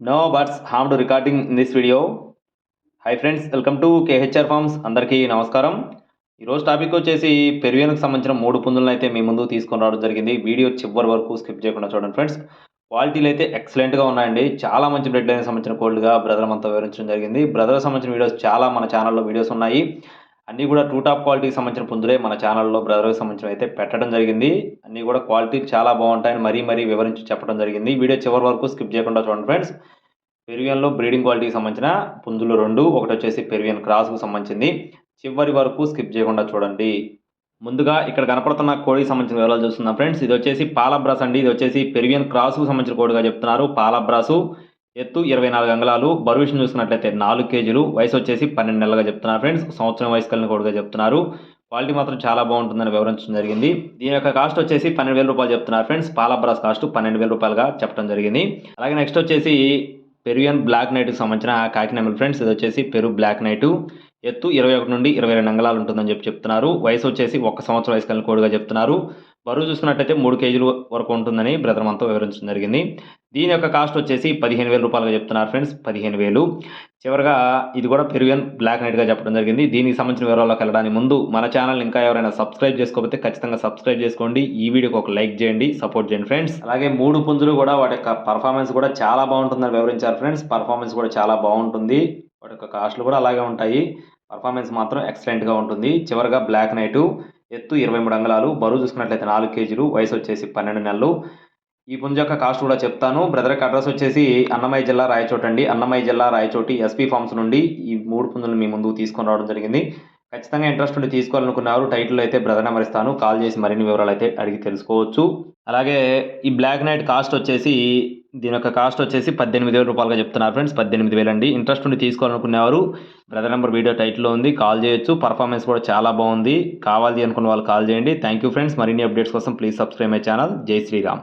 No birds harm to recording in this video hi friends welcome to KHR farms అందరికీ నమస్కారం ఈరోజు topic వచ్చేసి పెరువేనుకు సంబంధించిన మూడు పుంజులను అయితే మీ ముందు తీసుకొని రావడం జరిగింది. వీడియో చివరి వరకు స్కిప్ చేయకుండా చూడండి ఫ్రెండ్స్ క్వాలిటీలు అయితే ఎక్సలెంట్గా ఉన్నాయండి. చాలా మంచి బ్రెడ్ లైన్ సంబంధించిన కోల్డ్గా బ్రదర్ అంతా వివరించడం జరిగింది. బ్రదర్ సంబంధించిన వీడియోస్ చాలా మన ఛానల్లో వీడియోస్ ఉన్నాయి. అన్నీ కూడా టూ టాప్ క్వాలిటీకి సంబంధించిన పుంజులే మన ఛానల్లో బ్రదర్కి సంబంధించిన అయితే పెట్టడం జరిగింది. అన్నీ కూడా క్వాలిటీ చాలా బాగుంటాయని మరీ మరీ వివరించి చెప్పడం జరిగింది. వీడియో చివరి వరకు స్కిప్ చేయకుండా చూడండి ఫ్రెండ్స్ పెరువియన్లో బ్రీడింగ్ క్వాలిటీకి సంబంధించిన పుంజులు రెండు ఒకటి వచ్చేసి పెరువియన్ క్రాస్కు సంబంధించింది. చివరి వరకు స్కిప్ చేయకుండా చూడండి. ముందుగా ఇక్కడ కనపడుతున్న కోడికి సంబంధించిన వివరాలు చూస్తున్నాం ఫ్రెండ్స్ ఇది వచ్చేసి పాలబ్రాస్ అండి. ఇది వచ్చేసి పెరువియన్ క్రాస్కు సంబంధించిన కోడిగా చెప్తున్నారు. పాలబ్రాసు ఎత్తు ఇరవై నాలుగు అంగళాలు బరువుషన్ చూసుకున్నట్లయితే నాలుగు కేజీలు వయసు వచ్చేసి పన్నెండు నెలలుగా చెప్తున్నారు ఫ్రెండ్స్ సంవత్సరం వయసు కలిగిన కొడుగా చెప్తున్నారు. క్వాలిటీ మాత్రం చాలా బాగుంటుందని వివరించడం జరిగింది. దీని యొక్క కాస్ట్ వచ్చేసి పన్నెండు వేల రూపాయలు చెప్తున్నారు ఫ్రెండ్స్ పాలబ్రాస్ కాస్ట్ పన్నెండు వేల రూపాయలుగా చెప్పడం జరిగింది. అలాగే నెక్స్ట్ వచ్చేసి పెరువియన్ బ్లాక్ నైట్కి సంబంధించిన కాకినామల్ ఫ్రెండ్స్ ఇది వచ్చేసి పెరు బ్లాక్ నైటు ఎత్తు ఇరవై ఒకటి నుండి ఇరవై రెండు అంగళాలు ఉంటుందని చెప్పి చెప్తున్నారు. వయసు వచ్చేసి ఒక్క సంవత్సరం వయసు కలిగిన కోడుగా చెప్తున్నారు. బరువు చూసుకున్నట్టయితే మూడు కేజీలు వరకు ఉంటుందని బ్రదర్ మనతో వివరించడం జరిగింది. దీని యొక్క కాస్ట్ వచ్చేసి పదిహేను వేల రూపాయలుగా చెప్తున్నారు ఫ్రెండ్స్ పదిహేను వేలు. చివరిగా ఇది కూడా పెరువియన్ బ్లాక్ నైట్గా చెప్పడం జరిగింది. దీనికి సంబంధించిన వివరాల్లోకి వెళ్ళడానికి ముందు మన ఛానల్ ఇంకా ఎవరైనా సబ్స్క్రైబ్ చేసుకోకపోతే ఖచ్చితంగా సబ్స్క్రైబ్ చేసుకోండి. ఈ వీడియోకి ఒక లైక్ చేయండి సపోర్ట్ చేయండి ఫ్రెండ్స్. అలాగే మూడు పుంజులు కూడా వాటి యొక్క పర్ఫార్మెన్స్ కూడా చాలా బాగుంటుందని వివరించారు ఫ్రెండ్స్. పర్ఫార్మెన్స్ కూడా చాలా బాగుంటుంది. వాటి యొక్క కాస్ట్లు కూడా అలాగే ఉంటాయి. పర్ఫార్మెన్స్ మాత్రం ఎక్సలెంట్గా ఉంటుంది. చివరిగా బ్లాక్ నైటు ఎత్తు ఇరవై మూడు అంగళాలు బరువు చూసుకున్నట్లయితే నాలుగు కేజీలు వయసు వచ్చేసి పన్నెండు నెలలు. ఈ పుంజ యొక్క కాస్ట్ కూడా చెప్తాను. బ్రదర్ యొక్క అడ్రస్ వచ్చేసి అన్నమయ్య జిల్లా రాయచోటి అండి. అన్నమయ్య జిల్లా రాయచోటి ఎస్పీ ఫార్మ్స్ నుండి ఈ మూడు పుంజులు మీ ముందుకు తీసుకొని రావడం జరిగింది. ఖచ్చితంగా ఇంట్రెస్ట్ ఉండి తీసుకోవాలనుకున్నారు. టైటిల్ అయితే బ్రదర్ నెంబర్ ఇస్తాను కాల్ చేసి మరిన్ని వివరాలు అయితే అడిగి తెలుసుకోవచ్చు. అలాగే ఈ బ్లాక్ నైట్ కాస్ట్ వచ్చేసి దీని యొక్క కాస్ట్ వచ్చేసి పద్దెనిమిది వేల రూపాయలుగా చెప్తున్నారు ఫ్రెండ్స్ పద్దెనిమిది వేలు అండి ఇంట్రెస్ట్ ఉండి తీసుకోవాలనుకునేవారు. బ్రదర్ నెంబర్ వీడియో టైట్లో ఉంది. కాల్ చేయొచ్చు. పర్ఫార్మెన్స్ కూడా చాలా బాగుంది. కావాలి అనుకున్న వాళ్ళు కాల్ చేయండి. థ్యాంక్ యూ ఫ్రెండ్స్ మరిన్ని అప్డేట్స్ కోసం ప్లీజ్ సబ్స్క్రైబ్ మై ఛానల్ జై శ్రీరామ్